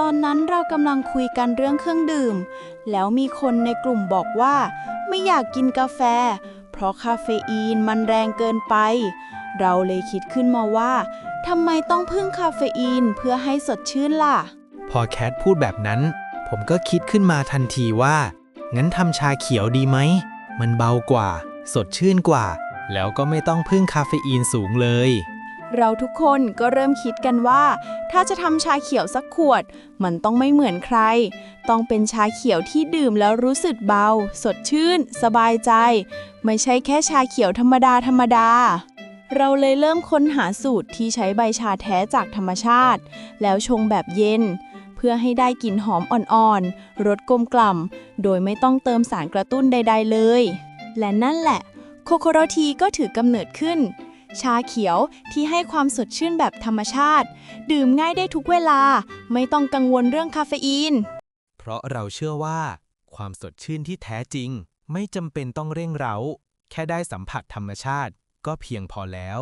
ตอนนั้นเรากำลังคุยกันเรื่องเครื่องดื่ม แล้วมีคนในกลุ่มบอกว่า ไม่อยากกินกาแฟ เพราะคาเฟอีนมันแรงเกินไป เราเลยคิดขึ้นมาว่าทำไมต้องพึ่งคาเฟอีนเพื่อให้สดชื่นล่ะ พอแคทพูดแบบนั้น ผมก็คิดขึ้นมาทันทีว่า งั้นทำชาเขียวดีไหม มันเบากว่า สดชื่นกว่า แล้วก็ไม่ต้องพึ่งคาเฟอีนสูงเลย เราทุกคนก็เริ่มคิดกันว่า ถ้าจะทำชาเขียวสักขวด มันต้องไม่เหมือนใคร ต้องเป็นชาเขียวที่ดื่มแล้วรู้สึกเบา สดชื่น สบายใจ ไม่ใช่แค่ชาเขียวธรรมดาธรรมดาเราเลยเริ่มค้นหาสูตรที่ใช้ใบชาแท้จากธรรมชาติ แล้วชงแบบเย็น เพื่อให้ได้กลิ่นหอมอ่อนๆรสกลมกล่ำโดยไม่ต้องเติมสารกระตุ้นใด ๆ เลย และนั่นแหละ โคโคโรทีก็ถือกำเนิดขึ้น ชาเขียวที่ให้ความสดชื่นแบบธรรมชาติ ดื่มง่ายได้ทุกเวลา ไม่ต้องกังวลเรื่องคาเฟอีน เพราะเราเชื่อว่า ความสดชื่นที่แท้จริง ไม่จำเป็นต้องเร่งเร้า แค่ได้สัมผัสธรรมชาติ ก็เพียงพอแล้ว